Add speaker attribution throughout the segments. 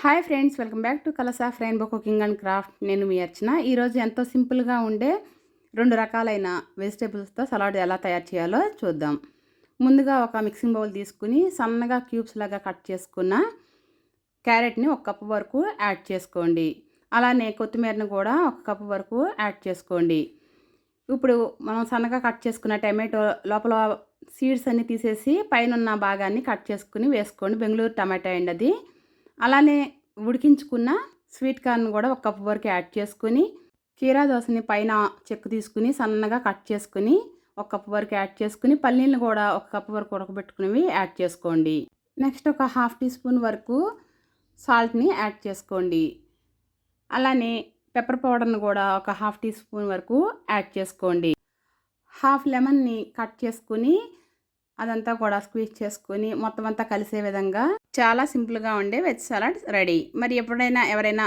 Speaker 1: Hi friends welcome back to Kalasa rainbow cooking and craft. నేను మీ అర్చన. ఈరోజు ఎంతో సింపుల్గా ఉండే రెండు రకాలైన వెజిటేబుల్స్తో సలాడ్ ఎలా తయారు చేయాలో చూద్దాం. ముందుగా ఒక మిక్సింగ్ బౌల్ తీసుకుని సన్నగా క్యూబ్స్ లాగా కట్ చేసుకున్న క్యారెట్ని ఒక కప్పు వరకు యాడ్ చేసుకోండి. అలానే కొత్తిమీరని కూడా ఒక కప్పు వరకు యాడ్ చేసుకోండి. ఇప్పుడు మనం సన్నగా కట్ చేసుకున్న టమాటో లోపల సీడ్స్ అన్ని తీసేసి పైన ఉన్న భాగాన్ని కట్ చేసుకుని వేసుకోండి. బెంగళూరు టమాటా అండి అది. అలానే ఉడికించుకున్న స్వీట్ కార్న్ కూడా ఒక కప్పు వరకు యాడ్ చేసుకుని కీరా దోశని పైన చెక్కు తీసుకుని సన్నగా కట్ చేసుకుని ఒక కప్పు వరకు యాడ్ చేసుకుని పల్లీలను కూడా ఒక కప్పు వరకు ఉడకబెట్టుకునేవి యాడ్ చేసుకోండి. నెక్స్ట్ ఒక హాఫ్ టీ స్పూన్ వరకు సాల్ట్ని యాడ్ చేసుకోండి. అలానే పెప్పర్ పౌడర్ని కూడా ఒక హాఫ్ టీ స్పూన్ వరకు యాడ్ చేసుకోండి. హాఫ్ లెమన్ని కట్ చేసుకుని అదంతా కూడా స్క్వీజ్ చేసుకుని మొత్తం అంతా కలిసే విధంగా చాలా సింపుల్గా ఉండే వెజ్ సలాడ్ రెడీ. మరి ఎప్పుడైనా ఎవరైనా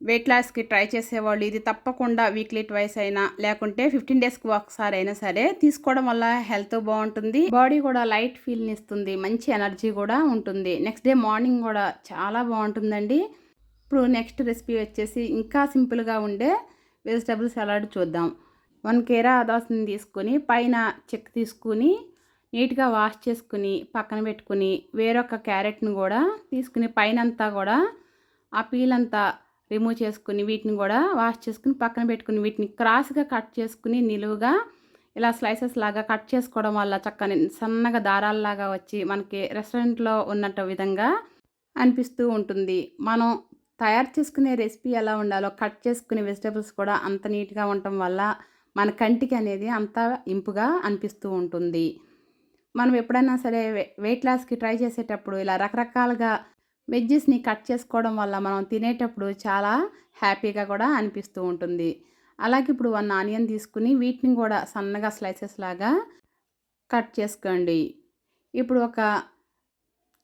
Speaker 1: వెయిట్ లాస్కి ట్రై చేసేవాళ్ళు ఇది తప్పకుండా వీక్లీ ట్వైస్ అయినా లేకుంటే ఫిఫ్టీన్ డేస్కి ఒకసారి అయినా సరే తీసుకోవడం వల్ల హెల్త్ బాగుంటుంది. బాడీ కూడా లైట్ ఫీల్ని ఇస్తుంది మంచి ఎనర్జీ కూడా ఉంటుంది. నెక్స్ట్ డే మార్నింగ్ కూడా చాలా బాగుంటుందండి. ఇప్పుడు నెక్స్ట్ రెసిపీ వచ్చేసి ఇంకా సింపుల్గా ఉండే వెజిటబుల్ సలాడ్ చూద్దాం. వన్ కేరా అదాసుని తీసుకొని పైన చెక్ తీసుకుని నీట్గా వాష్ చేసుకుని పక్కన పెట్టుకుని వేరొక క్యారెట్ని కూడా తీసుకుని పైన అంతా కూడా ఆ పీల్ అంతా రిమూవ్ చేసుకుని వీటిని కూడా వాష్ చేసుకుని పక్కన పెట్టుకుని వీటిని క్రాస్గా కట్ చేసుకుని నిలువుగా ఇలా స్లైసెస్ లాగా కట్ చేసుకోవడం వల్ల చక్కని సన్నగా దారాల్లాగా వచ్చి మనకి రెస్టారెంట్లో ఉన్నట్టు విధంగా అనిపిస్తూ ఉంటుంది. మనం తయారు చేసుకునే రెసిపీ ఎలా ఉండాలో కట్ చేసుకునే వెజిటేబుల్స్ కూడా అంత నీట్గా ఉండటం వల్ల మన కంటికి అనేది అంత ఇంపుగా అనిపిస్తూ ఉంటుంది. మనం ఎప్పుడైనా సరే వెయిట్ లాస్కి ట్రై చేసేటప్పుడు ఇలా రకరకాలుగా వెజ్జెస్ని కట్ చేసుకోవడం వల్ల మనం తినేటప్పుడు చాలా హ్యాపీగా కూడా అనిపిస్తూ ఉంటుంది. అలాగే ఇప్పుడు వన్ ఆనియన్ తీసుకుని వీటిని కూడా సన్నగా స్లైసెస్ లాగా కట్ చేసుకోండి. ఇప్పుడు ఒక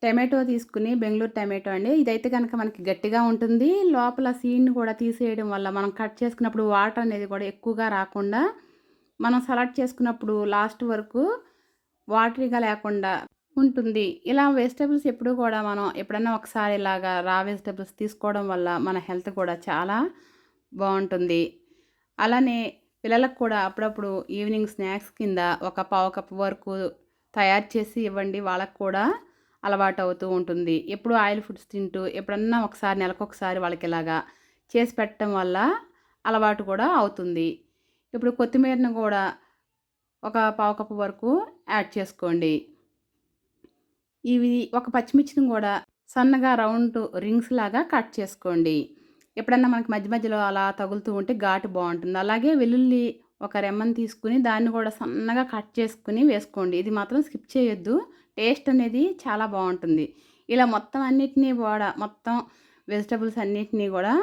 Speaker 1: టమాటో తీసుకుని బెంగళూరు టమాటో అండి. ఇదైతే కనుక మనకి గట్టిగా ఉంటుంది. లోపల సీడ్ని కూడా తీసేయడం వల్ల మనం కట్ చేసుకున్నప్పుడు వాటర్ అనేది కూడా ఎక్కువగా రాకుండా మనం సలాడ్ చేసుకున్నప్పుడు లాస్ట్ వరకు వాటరీగా లేకుండా ఉంటుంది. ఇలా వెజిటేబుల్స్ ఎప్పుడు కూడా మనం ఎప్పుడైనా ఒకసారి ఇలాగా రా వెజిటేబుల్స్ తీసుకోవడం వల్ల మన హెల్త్ కూడా చాలా బాగుంటుంది. అలానే పిల్లలకు కూడా అప్పుడప్పుడు ఈవినింగ్ స్నాక్స్ కింద ఒక పావు కప్పు వరకు తయారు చేసి ఇవ్వండి. వాళ్ళకు కూడా అలవాటు అవుతూ ఉంటుంది. ఎప్పుడు ఆయిల్ ఫుడ్స్ తింటూ ఎప్పుడన్నా ఒకసారి నెలకొకసారి వాళ్ళకి ఇలాగా చేసి పెట్టడం వల్ల అలవాటు కూడా అవుతుంది. ఇప్పుడు కొత్తిమీరను కూడా ఒక పావు కప్పు వరకు యాడ్ చేసుకోండి. ఇవి ఒక పచ్చిమిర్చిని కూడా సన్నగా రౌండ్ రింగ్స్ లాగా కట్ చేసుకోండి. ఎప్పుడన్నా మనకి మధ్య మధ్యలో అలా తగులుతూ ఉంటే ఘాటు బాగుంటుంది. అలాగే వెల్లుల్లి ఒక రెమ్మని తీసుకుని దాన్ని కూడా సన్నగా కట్ చేసుకుని వేసుకోండి. ఇది మాత్రం స్కిప్ చేయొద్దు. టేస్ట్ అనేది చాలా బాగుంటుంది. ఇలా మొత్తం అన్నిటినీ కూడా మొత్తం వెజిటబుల్స్ అన్నిటినీ కూడా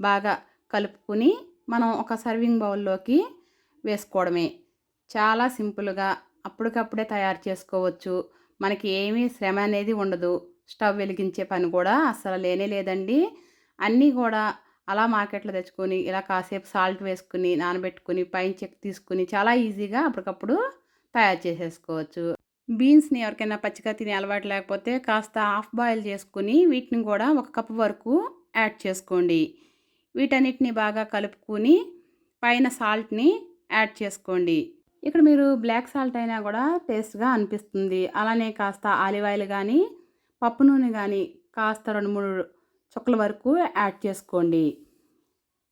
Speaker 1: బాగా కలుపుకుని మనం ఒక సర్వింగ్ బౌల్లోకి వేసుకోవడమే. చాలా సింపుల్గా అప్పటికప్పుడే తయారు చేసుకోవచ్చు. మనకి ఏమీ శ్రమ అనేది ఉండదు. స్టవ్ వెలిగించే పని కూడా అసలు లేనే లేదండి. అన్నీ కూడా అలా మార్కెట్లో తెచ్చుకొని ఇలా కాసేపు సాల్ట్ వేసుకుని నానబెట్టుకుని పైన చెక్ తీసుకుని చాలా ఈజీగా అప్పటికప్పుడు తయారు చేసేసుకోవచ్చు. బీన్స్ని ఎవరికైనా పచ్చిగా తినే అలవాటు లేకపోతే కాస్త హాఫ్ బాయిల్ చేసుకుని వీటిని కూడా ఒక కప్ వరకు యాడ్ చేసుకోండి. వీటన్నిటిని బాగా కలుపుకొని పైన సాల్ట్ని యాడ్ చేసుకోండి. ఇక్కడ మీరు బ్లాక్ సాల్ట్ అయినా కూడా టేస్ట్గా అనిపిస్తుంది. అలానే కాస్త ఆలివ్ ఆయిల్ కానీ పప్పు నూనె కానీ కాస్త రెండు మూడు చుక్కల వరకు యాడ్ చేసుకోండి.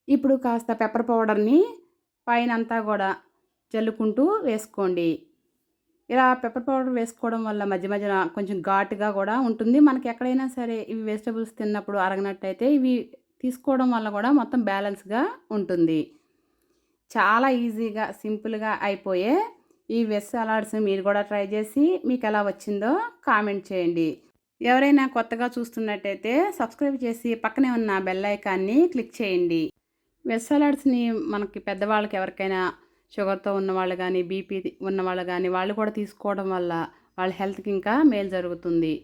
Speaker 1: ఇప్పుడు కాస్త పెప్పర్ పౌడర్ని పైన అంతా కూడా జల్లుకుంటూ వేసుకోండి. ఇలా పెప్పర్ పౌడర్ వేసుకోవడం వల్ల మధ్య మధ్యన కొంచెం ఘాటుగా కూడా ఉంటుంది. మనకి ఎక్కడైనా సరే ఇవి వెజిటబుల్స్ తిన్నప్పుడు అరగనట్టయితే ఇవి తీసుకోవడం వల్ల కూడా మొత్తం బ్యాలెన్స్గా ఉంటుంది. చాలా ఈజీగా సింపుల్గా అయిపోయే ఈ వెజ్ సలాడ్స్ మీరు కూడా ట్రై చేసి మీకు ఎలా వచ్చిందో కామెంట్ చేయండి. ఎవరైనా కొత్తగా చూస్తున్నట్టయితే సబ్స్క్రైబ్ చేసి పక్కనే ఉన్న బెల్ ఐకాన్ని క్లిక్ చేయండి. వెజ్ సలాడ్స్ని మనకి పెద్దవాళ్ళకి ఎవరికైనా షుగర్తో ఉన్నవాళ్ళు కానీ బీపీ ఉన్నవాళ్ళు కానీ వాళ్ళు కూడా తీసుకోవడం వల్ల వాళ్ళ హెల్త్కి ఇంకా మేలు జరుగుతుంది.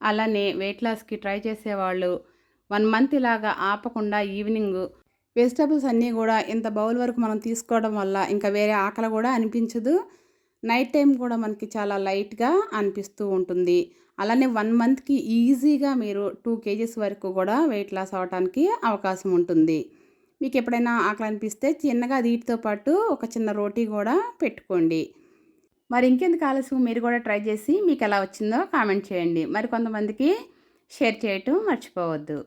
Speaker 1: అలానే వెయిట్ లాస్కి ట్రై చేసేవాళ్ళు వన్ మంత్ ఇలాగా ఆపకుండా ఈవినింగ్ వెజిటబుల్స్ అన్నీ కూడా ఇంత బౌల్ వరకు మనం తీసుకోవడం వల్ల ఇంకా వేరే ఆకలి కూడా అనిపించదు. నైట్ టైం కూడా మనకి చాలా లైట్గా అనిపిస్తూ ఉంటుంది. అలానే వన్ మంత్కి ఈజీగా మీరు టూ కేజీస్ వరకు కూడా వెయిట్ లాస్ అవ్వడానికి అవకాశం ఉంటుంది. మీకు ఎప్పుడైనా ఆకలి అనిపిస్తే చిన్నగా వీటితో పాటు ఒక చిన్న రోటీ కూడా పెట్టుకోండి. మరి ఇంకెందుకు ఆలస్యం? మీరు కూడా ట్రై చేసి మీకు ఎలా వచ్చిందో కామెంట్ చేయండి. మరి కొంతమందికి షేర్ చేయటం మర్చిపోవద్దు.